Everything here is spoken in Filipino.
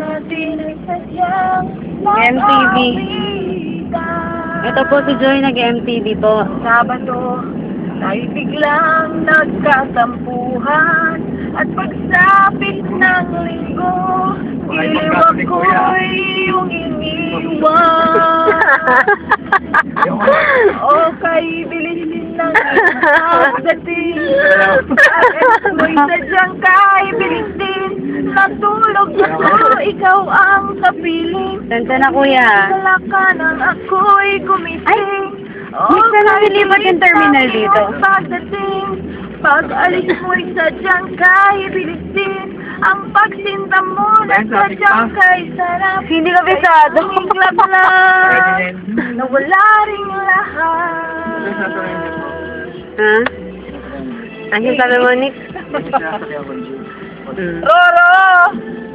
ay MTV. Ito po si Joy nag-MTV po. Sabado, tayo biglang nagkatampuhan At pagsapit ng linggo, iliwag ko'y iyong iniwan O kay bilis din ng pagdating At mo'y sadyang kay bilis Natulog ako, ikaw ang kapiling Ganda na kuya. Wala ka nang ako'y gumising Ay, miss na lang ilipat yung terminal dito. Pagdating, pag-alis mo'y sadyang kay bilisin Ang pagsinta mo na sadyang kay sarap Hindi ka bisado. Ang iglap lang na wala ring lahat Ha? Ano sabi mo, Nick? Roro!